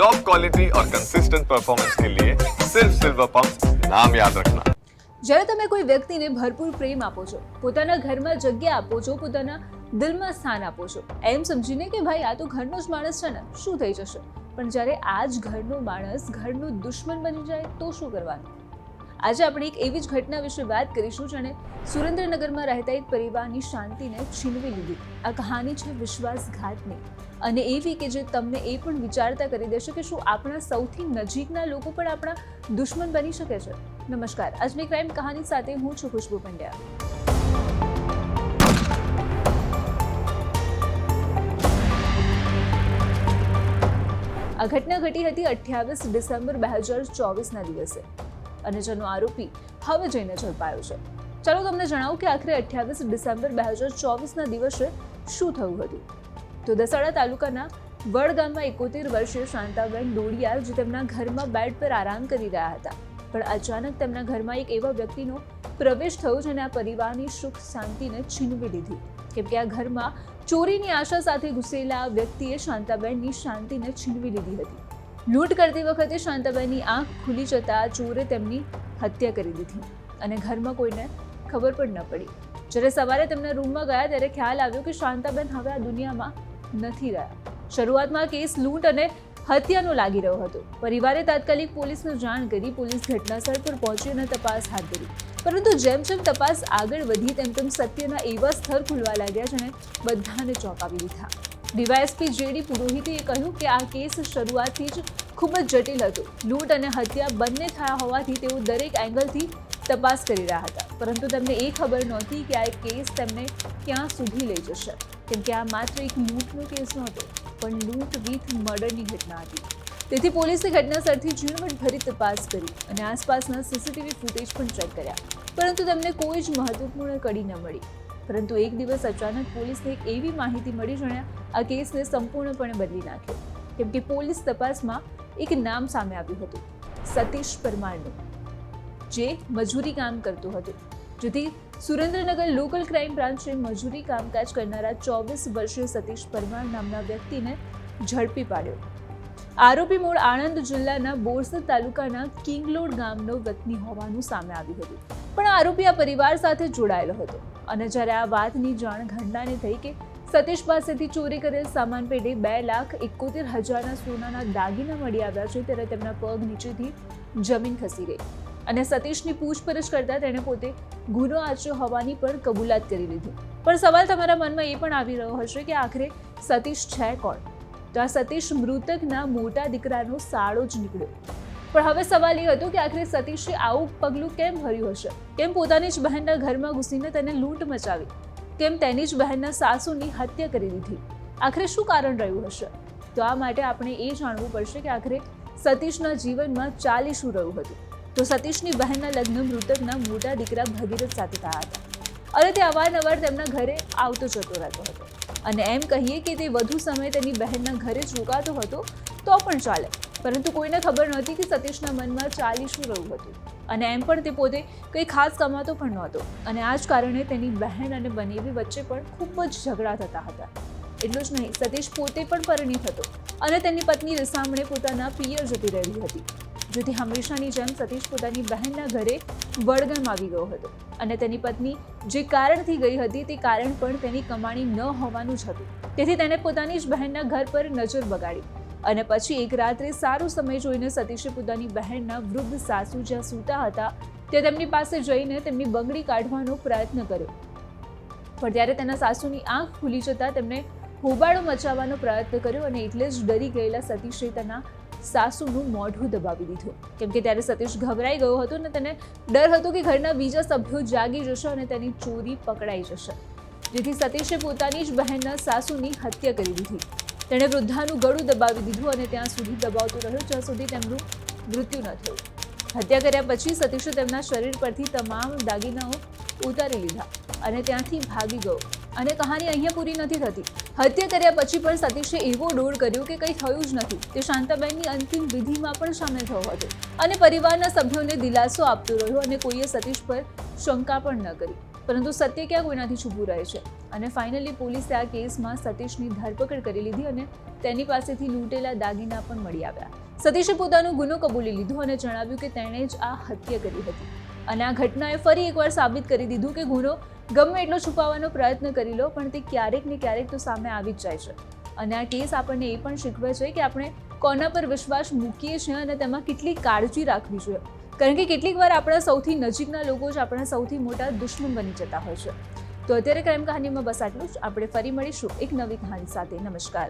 Top quality और consistent performance के लिए सिर्फ सिल्वर पंप नाम याद रखना જ્યારે તમે કોઈ વ્યક્તિને ભરપૂર પ્રેમ આપો છો પોતાના ઘરમાં જગ્યા આપો છો પોતાના દિલમાં સ્થાન આપો છો એમ સમજીને કે ભાઈ આ તો ઘરનો જ માણસ છે ને શું થઈ જશે પણ જ્યારે આ જ ઘરનો માણસ ઘરનો દુશ્મન બની જાય તો શું કરવાનું આજે આપણે એક એવી જ ઘટના વિશે વાત કરીશું જેણે સુરેન્દ્રનગરમાં રહેતા એક પરિવારની શાંતિને છીનવી લીધી. આ કહાની છે વિશ્વાસઘાતની. અને એવી કે જે તમને એ પણ વિચારતા કરી દેશે કે શું આપણા સૌથી નજીકના લોકો પણ આપણા દુશ્મન બની શકે છે. નમસ્કાર. આજની ક્રાઇમ કહાની સાથે હું છું ખુશ્બુ પંડ્યા. આ ઘટના ઘટી હતી અઠ્યાવીસ ડિસેમ્બર બે હજાર ચોવીસના દિવસે. અને જેનો આરોપી હવે જઈને ઝડપાયો છે. ચાલો તમને જણાવું કે આખરે અઠ્યાવીસ ડિસેમ્બર બે હજાર ચોવીસના દિવસે શું થયું હતું? તો દસાડા તાલુકાના વડ ગામમાં એકોતેર વર્ષીય શાંતાબેન ડોડિયા જે તેમના ઘરમાં બેડ પર આરામ કરી રહ્યા હતા, પણ અચાનક તેમના ઘરમાં એક એવા વ્યક્તિનો પ્રવેશ થયો જેને આ પરિવારની સુખ શાંતિને છીનવી લીધી. કેમ કે આ ઘરમાં ચોરીની આશા સાથે ઘૂસેલા વ્યક્તિએ શાંતાબેનની શાંતિને છીનવી લીધી હતી. લૂંટ કરતી વખતે શાંતાબાઈની આંખ ખુલી જતા ચોરે તેમની હત્યા કરી દીધી અને ઘરમાં કોઈને ખબર પણ ન પડી. જ્યારે સવારે તેમના રૂમમાં ગયા ત્યારે ખ્યાલ આવ્યો કે શાંતાબેન હવે આ દુનિયામાં નથી રહ્યા. શરૂઆતમાં કેસ લૂંટ અને હત્યાનો લાગી રહ્યો હતો. પરિવારે તાત્કાલિક પોલીસને જાણ કરી પોલીસ ઘટનાસ્થળ પર પહોંચી અને તપાસ હાથ ધરી. પરંતુ જેમ જેમ તપાસ આગળ વધી તેમ તેમ સત્યના એવા સ્તર ખુલવા લાગ્યા જેણે બધાને ચોંકાવી દીધા. ડીવાયએસપી જેડી પુરોહિતે કહ્યું કે આ કેસ શરૂઆતથી જ ખૂબ જ જટિલ હતો. લૂંટ અને હત્યા બંને થયા હોવાથી તેઓ દરેક એંગલથી તપાસ કરી રહ્યા હતા. પરંતુ તેમને એ ખબર નહોતી કે આ કેસ તેમને ક્યાં સુધી લઈ જશે. કેમ કે આ માત્ર એક લૂંટનો કેસ નહોતો, પણ લૂંટ વિથ મર્ડરની ઘટના હતી. તેથી પોલીસે ઘટનાસ્થળથી ઝીણવટભરી તપાસ કરી અને આસપાસના સીસીટીવી ફૂટેજ પણ ચેક કર્યા. પરંતુ તેમને કોઈ જ મહત્વપૂર્ણ કડી ન મળી. પરંતુ એક દિવસ અચાનક પોલીસને એક એવી માહિતી મળી જેણે આ કેસને સંપૂર્ણપણે બદલી નાખ્યો કેમ કે પોલીસ તપાસમાં એક નામ સામે આવ્યું હતું, સતીશ પરમારનું, જે મજૂરી કામ કરતું હતું. જેથી સુરેન્દ્રનગર લોકલ ક્રાઇમ બ્રાન્ચે મજૂરી કામકાજ કરનારા ચોવીસ વર્ષીય સતીશ પરમાર નામના વ્યક્તિને ઝડપી પાડ્યો. આરોપી મૂળ આણંદ જિલ્લાના બોરસદ તાલુકાના કિંગલોડ ગામનો વતની હોવાનું સામે આવ્યું હતું. પણ આરોપી આ પરિવાર સાથે જોડાયેલો હતો. અને જ્યારે આ વાતની જાણ ઘટનાને થઈ કે સતીશ પાસેથી ચોરી કરેલ સામાન પેઢી બે લાખ એકોતેર હજારના સોનાના દાગીના મળી આવ્યા છે, ત્યારે તેમના પગ નીચેથી જમીન ખસી ગઈ. અને સતીશની પૂછપરછ કરતા તેણે પોતે ગુનો આચર્યો હોવાની પણ કબૂલાત કરી લીધી. પણ સવાલ તમારા મનમાં એ પણ આવી રહ્યો હશે કે આખરે સતીશ છે કોણ? તો આ સતીશ મૃતકના મોટા દીકરાનો સાળો જ નીકળ્યો. પણ હવે સવાલ એ હતો કે આખરે સતીશે આવું પગલું કેમ ભર્યું હશે? કેમ પોતાની જ બહેનના ઘરમાં ઘૂસીને તેને લૂંટ મચાવી? કેમ તેની જ બહેનના સાસુની હત્યા કરી દીધી આખરે શું કારણ રહ્યું હશે? તો આ માટે આપણે એ જાણવું પડશે કે આખરે સતીશના જીવનમાં ચાલી શું રહ્યું હતું? તો સતીશની બહેનના લગ્ન મૃતકના મોટા દીકરા ભગીરથ સાથે થયા હતા. અને તે અવારનવાર તેમના ઘરે આવતો જતો રહેતો હતો. અને એમ કહીએ કે તે વધુ સમય તેની બહેનના ઘરે જ રોકાતો હતો તો પણ ચાલે. પરંતુ કોઈને ખબર નહોતી કે સતીશના મનમાં ચાલી શું રહ્યું હતું. અને એમ પણ તે પોતે કંઈ ખાસ કમાતો પણ નહોતો. અને આ જ કારણે તેની બહેન અને બનેવી વચ્ચે પણ ખૂબ જ ઝઘડા થતા હતા. એટલું જ નહીં, સતીશ પોતે પણ પરિણીત હતો અને તેની પત્ની રીસામણે પોતાના પિયર જતી રહેલી હતી. જેથી હંમેશાની જેમ સતીશ પોતાની બહેનના ઘરે વડગામ આવી ગયો હતો. અને તેની પત્ની જે કારણથી ગઈ હતી તે કારણ પણ તેની કમાણી ન હોવાનું જ હતું. તેથી તેણે પોતાની જ બહેનના ઘર પર નજર બગાડી. અને પછી એક રાત્રે સારો સમય જોઈને સતીશે પોતાની બહેનના વૃદ્ધ સાસુ જ્યાં સૂતા હતા, તે તેમની પાસે જઈને તેમની બંગડી કાઢવાનો પ્રયત્ન કર્યો. પણ ત્યારે તેના સાસુની આંખ ખુલી જતાં તેમણે હોબાળો મચાવવાનો પ્રયત્ન કર્યો અને એટલે જ ડરી ગયેલા સતીશે તેના સાસુનું મોઢું દબાવી દીધું. કેમ કે ત્યારે સતીશ ગભરાઈ ગયો હતો અને તેને ડર હતો કે ઘરના બીજા સભ્યો જાગી જશે અને તેની ચોરી પકડાઈ જશે. જેથી સતીશે પોતાની જ બહેનના સાસુની હત્યા કરી દીધી. તેણે વૃદ્ધાનું ગળું દબાવી દીધું અને ત્યાં સુધી દબાવતો રહ્યો, જ્યાં સુધી તેમનું મૃત્યુ ન થયું. હત્યા કર્યા પછી સતીશે તેમના શરીર પરથી તમામ દાગીનાઓ ઉતારી લીધા અને ત્યાંથી ભાગી ગયો. અને કહાની અહીંયા પૂરી નથી થતી. હત્યા કર્યા પછી પણ સતીશે એવો ડોળ કર્યો કે કંઈ થયું જ નથી. તે શાંતાબેનની અંતિમ વિધિમાં પણ સામેલ થયો હતો. અને પરિવારના સભ્યોને દિલાસો આપતો રહ્યો અને કોઈએ સતીશ પર શંકા પણ ન કરી. પરંતુ સત્ય ક્યાં કોઈનાથી છુપું રહે છે? અને ફાઇનલી પોલીસે આ કેસમાં સતીશની ધરપકડ કરી લીધી અને તેની પાસેથી લૂંટેલા દાગીના પણ મળી આવ્યા. સતીશે પોતાનો ગુનો કબૂલી લીધો અને જણાવ્યું કે તેણે જ આ હત્યા કરી હતી. અને આ ઘટનાએ ફરી એકવાર સાબિત કરી દીધું કે ગુનો ગમે એટલો છુપાવવાનો પ્રયત્ન કરી લો, પણ તે ક્યારેક ને ક્યારેક તો સામે આવી જ જાય છે. અને આ કેસ આપણને એ પણ શીખવે છે કે આપણે કોના પર વિશ્વાસ મૂકીએ છીએ અને તેમાં કેટલી કાળજી રાખવી જોઈએ. કારણ કે કેટલીક વાર આપણા સૌથી નજીકના લોકો જ આપણા સૌથી મોટા દુશ્મન બની જતા હોય છે. તો અત્યારે ક્રાઇમ કહાનીમાં બસ આટલું જ. આપણે ફરી મળીશું એક નવી કહાની સાથે. નમસ્કાર.